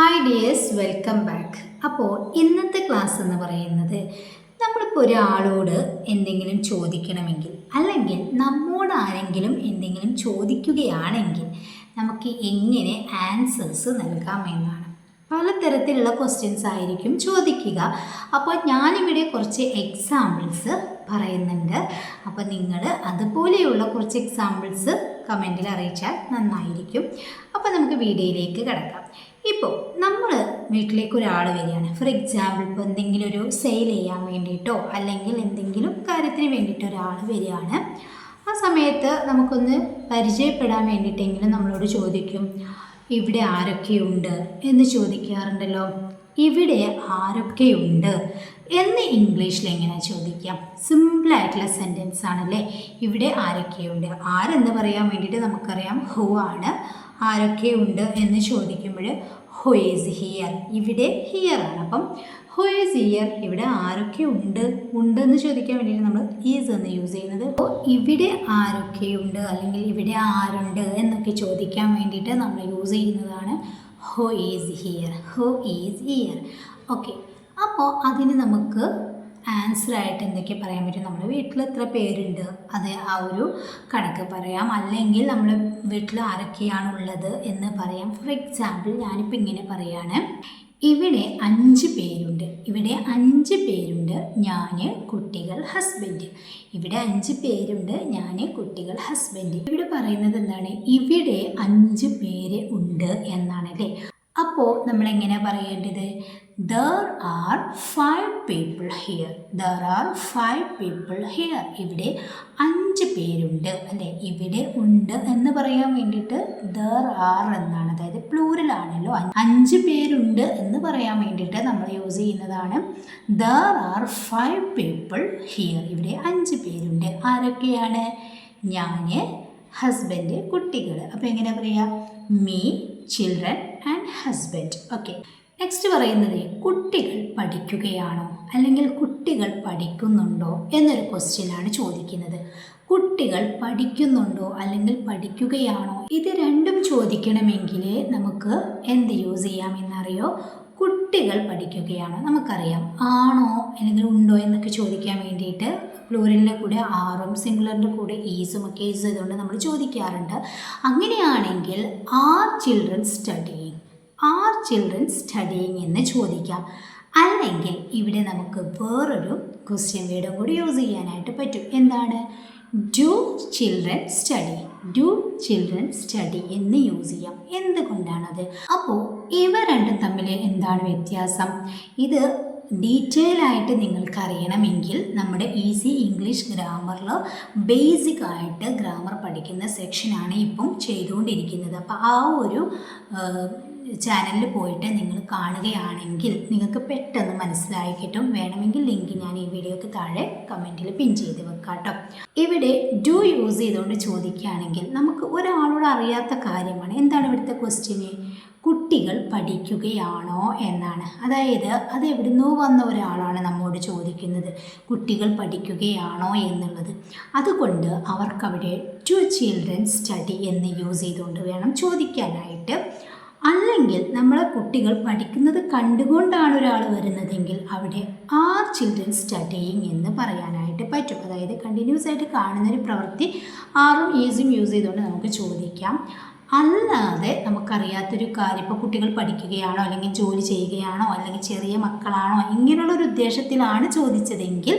Hi dears welcome back അപ്പോൾ ഇന്നത്തെ class എന്ന് പറയുന്നത് നമ്മളിപ്പോൾ ഒരാളോട് എന്തെങ്കിലും ചോദിക്കണമെങ്കിൽ അല്ലെങ്കിൽ നമ്മോട് ആരെങ്കിലും എന്തെങ്കിലും ചോദിക്കുകയാണെങ്കിൽ നമുക്ക് എങ്ങനെ ആൻസേഴ്സ് നൽകാമെന്നാണ് പലതരത്തിലുള്ള ക്വസ്റ്റ്യൻസ് ആയിരിക്കും ചോദിക്കുക. അപ്പോൾ ഞാനിവിടെ കുറച്ച് എക്സാമ്പിൾസ് പറയുന്നുണ്ട്. അപ്പോൾ നിങ്ങൾ അതുപോലെയുള്ള കുറച്ച് എക്സാമ്പിൾസ് കമന്റിൽ അറിയിച്ചാൽ നന്നായിരിക്കും. അപ്പോൾ നമുക്ക് വീഡിയോയിലേക്ക് കിടക്കാം. ഇപ്പോൾ നമ്മൾ വീട്ടിലേക്ക് ഒരാൾ വരികയാണ്. ഫോർ എക്സാമ്പിൾ ഇപ്പോൾ എന്തെങ്കിലും ഒരു സെയിൽ ചെയ്യാൻ വേണ്ടിയിട്ടോ അല്ലെങ്കിൽ എന്തെങ്കിലും കാര്യത്തിന് വേണ്ടിയിട്ടോ ഒരാൾ വരികയാണ്. ആ സമയത്ത് നമുക്കൊന്ന് പരിചയപ്പെടാൻ വേണ്ടിയിട്ടെങ്കിലും നമ്മളോട് ചോദിക്കും ഇവിടെ ആരൊക്കെയുണ്ട്? എന്ന് ചോദിക്കാറുണ്ടല്ലോ. ഇവിടെ ആരൊക്കെയുണ്ട്? എന്ന് ഇംഗ്ലീഷിൽ എങ്ങനെ ചോദിക്കാം? സിമ്പിളായിട്ടുള്ള സെന്റൻസ് ആണല്ലേ. ഇവിടെ ആരൊക്കെയുണ്ട്? ആരെന്ന് പറയാൻ വേണ്ടിയിട്ട് നമുക്കറിയാം ഹു ആണ്. ആരൊക്കെയുണ്ട് എന്ന് ചോദിക്കുമ്പോൾ ഹു ഈസ് ഹിയർ ഇവിടെ ഹിയർ ആണ്. അപ്പം ഹു ഈസ് ഹിയർ ഇവിടെ ആരൊക്കെ ഉണ്ട്? ഉണ്ട് എന്ന് ചോദിക്കാൻ വേണ്ടിയിട്ട് നമ്മൾ ഈസ് എന്ന് യൂസ് ചെയ്യുന്നത്. അപ്പോൾ ഇവിടെ ആരൊക്കെയുണ്ട് അല്ലെങ്കിൽ ഇവിടെ ആരുണ്ട് എന്നൊക്കെ ചോദിക്കാൻ വേണ്ടിയിട്ട് നമ്മൾ യൂസ് ചെയ്യുന്നതാണ് who is here who is here okay അപ്പോൾ അതിന് നമുക്ക് ആൻസർ ആയിട്ട് എന്തൊക്കെ പറയാൻ പറ്റും? നമ്മുടെ വീട്ടിൽ എത്ര പേരുണ്ട്? അത് ആ ഒരു കണക്ക് പറയാം. അല്ലെങ്കിൽ നമ്മൾ വീട്ടിൽ ആരൊക്കെയാണ് ഉള്ളത് എന്ന് പറയാം. ഫോർ എക്സാമ്പിൾ ഞാനിപ്പോൾ ഇങ്ങനെ പറയാണ്. ഇവിടെ അഞ്ച് പേരുണ്ട്. ഇവിടെ അഞ്ച് പേരുണ്ട്. ഞാൻ കുട്ടികൾ ഹസ്ബൻഡ് ഇവിടെ അഞ്ച് പേരുണ്ട്. ഞാൻ കുട്ടികൾ ഹസ്ബൻഡ് ഇവിടെ പറയുന്നത് എന്താണ്? ഇവിടെ അഞ്ച് പേര് ഉണ്ട് എന്നാണ് അല്ലേ? അപ്പോൾ നമ്മൾ എങ്ങനെ പറയേണ്ടത്? There are five people here there are five people here ഇവിടെ അഞ്ച് പേരുണ്ട്. അല്ലെ? ഇവിടെ ഉണ്ട് എന്ന് പറയാൻ വേണ്ടിയിട്ട് ദർ ആർ എന്നാണ്. അതായത് പ്ലൂരലാണല്ലോ അഞ്ച് പേരുണ്ട് എന്ന് പറയാൻ വേണ്ടിയിട്ട് നമ്മൾ യൂസ് ചെയ്യുന്നതാണ് there are five people here ഇവിടെ അഞ്ച് പേരുണ്ട്. ആരൊക്കെയാണ്? ഞാൻ ഹസ്ബൻഡ് കുട്ടികൾ അപ്പോൾ എങ്ങനെ പറയാം? Me children and husband okay next പറയുന്നത് കുട്ടികൾ പഠിക്കുകയാണോ അല്ലെങ്കിൽ കുട്ടികൾ പഠിക്കുന്നുണ്ടോ എന്നൊരു ക്വസ്റ്റ്യനാണ് ചോദിക്കുന്നത്. കുട്ടികൾ പഠിക്കുന്നുണ്ടോ അല്ലെങ്കിൽ പഠിക്കുകയാണോ? ഇത് രണ്ടും ചോദിക്കണമെങ്കിൽ നമുക്ക് എന്ത് യൂസ് ചെയ്യാമെന്നറിയോ കുട്ടികൾ പഠിക്കുകയാണ്. നമുക്കറിയാം. ആണോ അല്ലെങ്കിൽ ഉണ്ടോ എന്നൊക്കെ ചോദിക്കാൻ വേണ്ടിയിട്ട് പ്ലൂരലിന്റെ കൂടെ ആറും സിംഗുലറിന്റെ കൂടെ ഈസും ഒക്കെ യൂസ് ചെയ്തുകൊണ്ട് നമ്മൾ ചോദിക്കാറുണ്ട്. അങ്ങനെയാണെങ്കിൽ are children studying? Are children studying എന്ന് ചോദിക്കാം. അല്ലെങ്കിൽ ഇവിടെ നമുക്ക് വേറൊരു ക്വസ്റ്റ്യൻ വീടും കൂടി യൂസ് ചെയ്യാനായിട്ട് പറ്റും. എന്താണ്? Do children study do children study എന്ന് യൂസ് ചെയ്യാം. എന്തുകൊണ്ടാണത്? അപ്പോൾ ഇവ രണ്ടും തമ്മിൽ എന്താണ് വ്യത്യാസം? ഇത് ഡീറ്റെയിൽ ആയിട്ട് നിങ്ങൾക്ക് അറിയണമെങ്കിൽ നമ്മുടെ ഈസി ഇംഗ്ലീഷ് ഗ്രാമറിൽ ബേസിക് ആയിട്ട് ഗ്രാമർ പഠിക്കുന്ന സെക്ഷനാണ് ഇപ്പം ചെയ്തുകൊണ്ടിരിക്കുന്നത്. അപ്പോൾ ആ ഒരു ചാനലിൽ പോയിട്ട് നിങ്ങൾ കാണുകയാണെങ്കിൽ നിങ്ങൾക്ക് പെട്ടെന്ന് മനസ്സിലായി കിട്ടും. വേണമെങ്കിൽ ലിങ്ക് ഞാൻ ഈ വീഡിയോക്ക് താഴെ കമന്റിൽ പിൻ ചെയ്ത് വെക്കാട്ടോ ഇവിടെ ഡു യൂസ് ചെയ്തുകൊണ്ട് ചോദിക്കുകയാണെങ്കിൽ നമുക്ക് ഒരാളോട് അറിയാത്ത കാര്യമാണ്. എന്താണ് ഇവിടുത്തെ ക്വസ്റ്റ്യന് കുട്ടികൾ പഠിക്കുകയാണോ എന്നാണ്. അതായത് അത് എവിടുന്നോ വന്ന ഒരാളാണ് നമ്മോട് ചോദിക്കുന്നത്. കുട്ടികൾ പഠിക്കുകയാണോ എന്നുള്ളത്. അതുകൊണ്ട് അവർക്കവിടെ ടു ചിൽഡ്രൻ സ്റ്റഡി എന്ന് യൂസ് ചെയ്തുകൊണ്ട് വേണം ചോദിക്കാനായിട്ട്. അല്ലെങ്കിൽ നമ്മളെ കുട്ടികൾ പഠിക്കുന്നത് കണ്ടുകൊണ്ടാണ് ഒരാൾ വരുന്നതെങ്കിൽ അവിടെ ആർ ചിൽഡ്രൻ സ്റ്റഡിയിങ് എന്ന് പറയാനായിട്ട് പറ്റും. അതായത് കണ്ടിന്യൂസ് ആയിട്ട് കാണുന്ന ഒരു പ്രവൃത്തി ആറും ഈസും യൂസ് ചെയ്തുകൊണ്ട് നമുക്ക് ചോദിക്കാം. അല്ലാതെ നമുക്കറിയാത്തൊരു കാര്യം ഇപ്പോൾ കുട്ടികൾ പഠിക്കുകയാണോ അല്ലെങ്കിൽ ജോലി ചെയ്യുകയാണോ അല്ലെങ്കിൽ ചെറിയ മക്കളാണോ ഇങ്ങനെയുള്ള ഒരു ഉദ്ദേശത്തിലാണ് ചോദിച്ചതെങ്കിൽ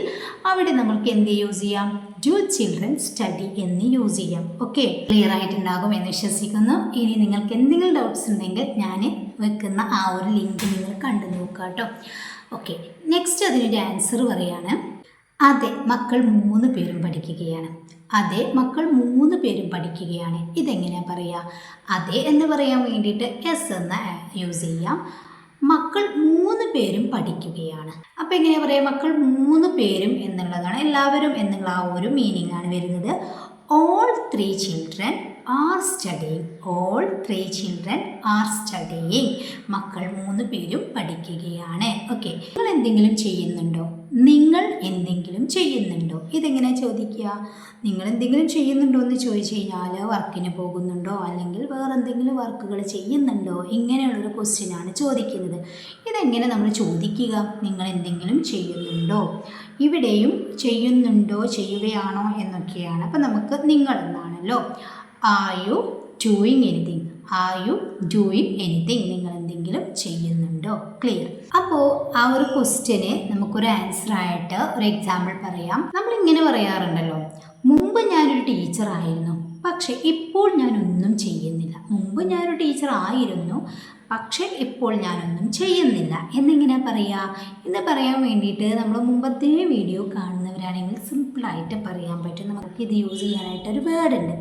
അവിടെ നമ്മൾക്ക് എന്ത് യൂസ് ചെയ്യാം? ഡു ചിൽഡ്രൻ സ്റ്റഡി എന്ന് യൂസ് ചെയ്യാം. ഓക്കെ ക്ലിയർ ആയിട്ടുണ്ടാകും എന്ന് വിശ്വസിക്കുന്നു. ഇനി നിങ്ങൾക്ക് എന്തെങ്കിലും ഡൗട്ട്സ് ഉണ്ടെങ്കിൽ ഞാൻ വെക്കുന്ന ആ ഒരു ലിങ്ക് നിങ്ങൾ കണ്ടു നോക്കുക കേട്ടോ ഓക്കെ നെക്സ്റ്റ് അതിനൊരു ആൻസർ പറയാണ്. അതെ മക്കൾ മൂന്ന് പേരും പഠിക്കുകയാണ്. അതെ മക്കൾ മൂന്ന് പേരും പഠിക്കുകയാണ്. ഇതെങ്ങനെയാണ് പറയുക അതെ എന്ന് പറയാൻ വേണ്ടിയിട്ട് എസ് എന്ന് യൂസ് ചെയ്യാം. മക്കൾ മൂന്ന് പേരും പഠിക്കുകയാണ്. അപ്പം എങ്ങനെയാണ് പറയുക മക്കൾ മൂന്ന് പേരും എന്നുള്ളതാണ് എല്ലാവരും എന്നുള്ള ആ ഒരു മീനിങ് ആണ് വരുന്നത്. All three children are studying all three children are studying മക്കൾ മൂന്ന് പേരും പഠിക്കുകയാണ്. ഓക്കെ നിങ്ങൾ എന്തെങ്കിലും ചെയ്യുന്നുണ്ടോ? നിങ്ങൾ എന്തെങ്കിലും ചെയ്യുന്നുണ്ടോ? ഇതെങ്ങനെയാണ് ചോദിക്കുക? നിങ്ങൾ എന്തെങ്കിലും ചെയ്യുന്നുണ്ടോ എന്ന് ചോദിച്ചു കഴിഞ്ഞാൽ വർക്കിന് പോകുന്നുണ്ടോ? അല്ലെങ്കിൽ വേറെ എന്തെങ്കിലും വർക്കുകൾ ചെയ്യുന്നുണ്ടോ? ഇങ്ങനെയുള്ളൊരു ക്വസ്റ്റ്യനാണ് ചോദിക്കുന്നത്. ഇതെങ്ങനെ നമ്മൾ ചോദിക്കുക? നിങ്ങൾ എന്തെങ്കിലും ചെയ്യുന്നുണ്ടോ? ഇവിടെയും ചെയ്യുന്നുണ്ടോ? ചെയ്യുകയാണോ? എന്നൊക്കെയാണ്. അപ്പം നമുക്ക് നിങ്ങൾ എന്നാണല്ലോ. Are you doing anything are you doing anything നിങ്ങൾ എന്തെങ്കിലും ചെയ്യുന്നുണ്ടോ? ക്ലിയർ അപ്പോൾ ആ ഒരു ക്വസ്റ്റ്യന് നമുക്കൊരു ആൻസർ ആയിട്ട് ഒരു എക്സാമ്പിൾ പറയാം. നമ്മൾ ഇങ്ങനെ പറയാറുണ്ടല്ലോ. മുമ്പ് ഞാനൊരു ടീച്ചറായിരുന്നു പക്ഷേ ഇപ്പോൾ ഞാനൊന്നും ചെയ്യുന്നില്ല. മുമ്പ് ഞാനൊരു ടീച്ചർ ആയിരുന്നു. പക്ഷേ ഇപ്പോൾ ഞാനൊന്നും ചെയ്യുന്നില്ല. എന്നിങ്ങനെ പറയുക എന്ന് പറയാൻ വേണ്ടിയിട്ട് നമ്മൾ മുമ്പത്തെ വീഡിയോ കാണുന്നവരാണെങ്കിൽ സിമ്പിളായിട്ട് പറയാൻ പറ്റും. നമുക്ക് ഇത് യൂസ് ചെയ്യാനായിട്ട് ഒരു വേർഡ് ഉണ്ട്.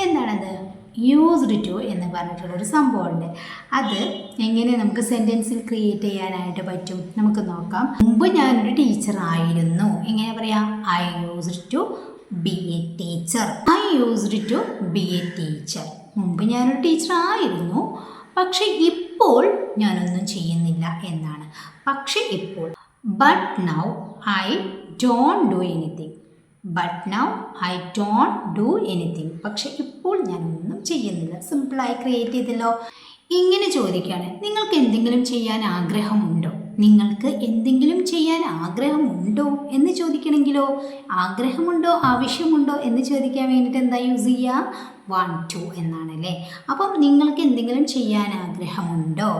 എന്താണത്? യൂസ്ഡ് ടു എന്ന് പറഞ്ഞിട്ടുള്ളൊരു സംഭവമുണ്ട്. അത് എങ്ങനെ നമുക്ക് സെന്റൻസിൽ ക്രിയേറ്റ് ചെയ്യാനായിട്ട് പറ്റും? നമുക്ക് നോക്കാം. മുമ്പ് ഞാനൊരു ടീച്ചർ ആയിരുന്നു. എങ്ങനെ പറയാം? I used to be a teacher I used to be a teacher മുമ്പ് ഞാനൊരു ടീച്ചർ ആയിരുന്നു. പക്ഷേ ഇപ്പോൾ ഞാനൊന്നും ചെയ്യുന്നില്ല എന്നാണ്. പക്ഷെ ഇപ്പോൾ but now I don't do anything but now I don't do anything പക്ഷെ ഇപ്പോൾ ഞാനൊന്നും ചെയ്യുന്നില്ല. സിമ്പിളായി ക്രിയേറ്റ് ചെയ്തല്ലോ. ഇങ്ങനെ ചോദിക്കുകയാണ്. നിങ്ങൾക്ക് എന്തെങ്കിലും ചെയ്യാൻ ആഗ്രഹമുണ്ടോ? നിങ്ങൾക്ക് എന്തെങ്കിലും ചെയ്യാൻ ആഗ്രഹമുണ്ടോ എന്ന് ചോദിക്കണമെങ്കിലോ ആഗ്രഹമുണ്ടോ? ആവശ്യമുണ്ടോ? എന്ന് ചോദിക്കാൻ വേണ്ടിയിട്ട് എന്താ യൂസ് ചെയ്യുക വൺ ടു എന്നാണ് അല്ലേ അപ്പം നിങ്ങൾക്ക് എന്തെങ്കിലും ചെയ്യാൻ ആഗ്രഹമുണ്ടോ?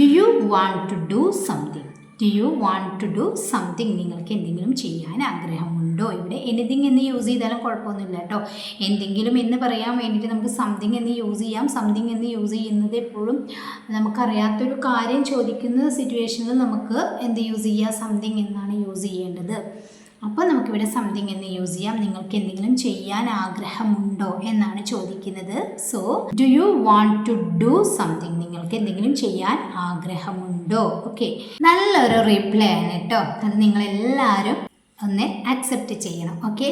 Do you want to do something do you want to do something നിങ്ങൾക്ക് എന്തെങ്കിലും ചെയ്യാൻ ആഗ്രഹമുണ്ടോ? ഇവിടെ എനിത്തിങ് എന്ന് യൂസ് ചെയ്താലും കുഴപ്പമൊന്നുമില്ല കേട്ടോ. എന്തെങ്കിലും എന്ന് പറയാൻ വേണ്ടിയിട്ട് നമുക്ക് സംതിങ് എന്ന് യൂസ് ചെയ്യാം. സംതിങ് എന്ന് യൂസ് ചെയ്യുന്നത് എപ്പോഴും നമുക്കറിയാത്തൊരു കാര്യം ചോദിക്കുന്ന സിറ്റുവേഷനിൽ നമുക്ക് എന്ത് യൂസ് ചെയ്യുക സംതിങ് എന്നാണ് യൂസ് ചെയ്യേണ്ടത്. അപ്പോൾ നമുക്കിവിടെ സംതിങ് എന്ന് യൂസ് ചെയ്യാം. നിങ്ങൾക്ക് എന്തെങ്കിലും ചെയ്യാൻ ആഗ്രഹമുണ്ടോ എന്നാണ് ചോദിക്കുന്നത്. So do you want to do something നിങ്ങൾക്ക് എന്തെങ്കിലും ചെയ്യാൻ ആഗ്രഹമുണ്ടോ? ഓക്കെ നല്ലൊരു റിപ്ലൈ ആണ് കേട്ടോ അത് നിങ്ങളെല്ലാവരും ഒന്ന് അക്സെപ്റ്റ് ചെയ്യണം. ഓക്കെ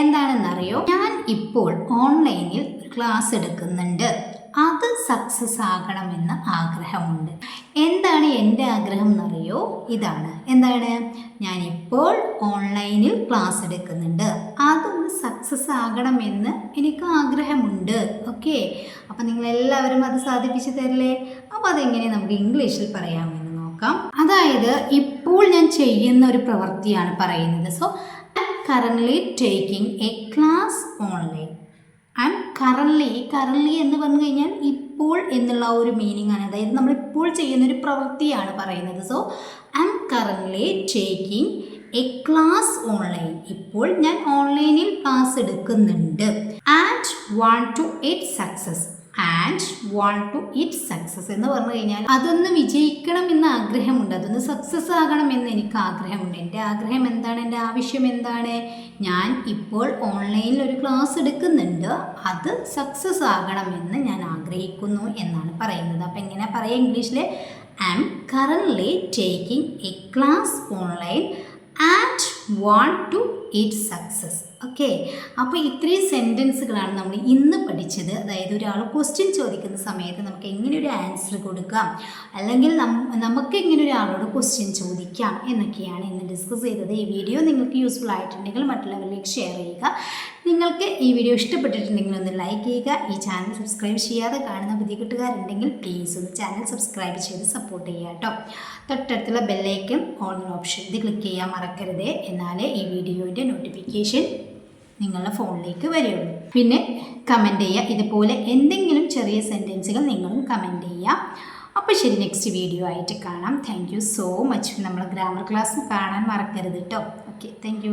എന്താണെന്നറിയോ? ഞാൻ ഇപ്പോൾ ഓൺലൈനിൽ ക്ലാസ് എടുക്കുന്നുണ്ട്. സക്സസ് ആകണമെന്ന് ആഗ്രഹമുണ്ട്. എന്താണ് എന്റെ ആഗ്രഹം എന്നറിയോ ഇതാണ്. എന്താണ്? ഞാനിപ്പോൾ ഓൺലൈനിൽ ക്ലാസ് എടുക്കുന്നുണ്ട്. അതൊന്ന് സക്സസ് ആകണമെന്ന് എനിക്ക് ആഗ്രഹമുണ്ട്. ഓക്കെ? അപ്പം നിങ്ങളെല്ലാവരും അത് സാധിപ്പിച്ചു തരില്ലേ? അപ്പോൾ അതെങ്ങനെ നമുക്ക് ഇംഗ്ലീഷിൽ പറയാമെന്ന് നോക്കാം. അതായത് ഇപ്പോൾ ഞാൻ ചെയ്യുന്ന ഒരു പ്രവൃത്തിയാണ് പറയുന്നത്. So I currently taking a class online I am currently എന്ന് പറഞ്ഞു കഴിഞ്ഞാൽ ഇപ്പോൾ എന്നുള്ള ഒരു മീനിങ് ആണ്. അതായത് നമ്മൾ ഇപ്പോൾ ചെയ്യുന്ന ഒരു പ്രവൃത്തിയാണ് പറയുന്നത്. So I am currently taking a class online ഇപ്പോൾ ഞാൻ ഓൺലൈനിൽ ക്ലാസ് എടുക്കുന്നുണ്ട്. And want to it success and want to it success എന്ന് പറഞ്ഞു കഴിഞ്ഞാൽ അതൊന്ന് വിജയിക്കണം എന്ന് ആഗ്രഹമുണ്ട്. അതൊന്ന് സക്സസ് ആകണം എന്ന് എനിക്ക് ആഗ്രഹമുണ്ട്. എന്റെ ആഗ്രഹം എന്താണ്? എന്റെ ആവശ്യം എന്താണ്? ഞാൻ ഇപ്പോൾ ഓൺലൈനിൽ ഒരു ക്ലാസ് എടുക്കുന്നുണ്ട്. അത് സക്സസ് ആകണമെന്ന് ഞാൻ ആഗ്രഹിക്കുന്നു എന്നാണ് പറയുന്നത്. അപ്പം എങ്ങനെ പറയാം ഇംഗ്ലീഷിൽ? I am currently taking a class online and want to it success okay അപ്പോൾ ഇത്രയും സെന്റൻസുകളാണ് നമ്മൾ ഇന്ന് പഠിച്ചത്. അതായത് ഒരാൾ ക്വസ്റ്റ്യൻ ചോദിക്കുന്ന സമയത്ത് നമുക്ക് എങ്ങനെ ഒരു ആൻസർ കൊടുക്കാം? അല്ലെങ്കിൽ നമുക്ക് എങ്ങനെ ഒരാളോട് ക്വസ്റ്റ്യൻ ചോദിക്കാം എന്നൊക്കെയാണ് ഇന്ന് ഡിസ്കസ് ചെയ്തത്. ഈ വീഡിയോ നിങ്ങൾക്ക് യൂസ്ഫുൾ ആയിട്ടുണ്ടെങ്കിൽ മറ്റുള്ളവരിലേക്ക് ഷെയർ ചെയ്യുക. നിങ്ങൾക്ക് ഈ വീഡിയോ ഇഷ്ടപ്പെട്ടിട്ടുണ്ടെങ്കിൽ ഒന്ന് ലൈക്ക് ചെയ്യുക. ഈ ചാനൽ സബ്സ്ക്രൈബ് ചെയ്യാതെ കാണുന്ന പുതിയ കൂട്ടുകാരുണ്ടെങ്കിൽ പ്ലീസ് ഒന്ന് ചാനൽ സബ്സ്ക്രൈബ് ചെയ്ത് സപ്പോർട്ട് ചെയ്യുക കേട്ടോ. തൊട്ടടുത്തുള്ള ബെല്ലൈക്കൻ ഓൺ ഓപ്ഷൻ ഇത് ക്ലിക്ക് ചെയ്യാൻ മറക്കരുത്. എന്നാലേ ഈ വീഡിയോയുടെ നോട്ടിഫിക്കേഷൻ നിങ്ങളുടെ ഫോണിലേക്ക് വരികയുള്ളൂ പിന്നെ കമന്റ് ചെയ്യുക. ഇതുപോലെ എന്തെങ്കിലും ചെറിയ സെന്റൻസുകൾ നിങ്ങളും കമന്റ് ചെയ്യുക. അപ്പോൾ ശരി നെക്സ്റ്റ് വീഡിയോ ആയിട്ട് കാണാം. താങ്ക് സോ മച്ച് നമ്മൾ ഗ്രാമർ ക്ലാസ് കാണാൻ മറക്കരുത് കേട്ടോ ഓക്കെ താങ്ക്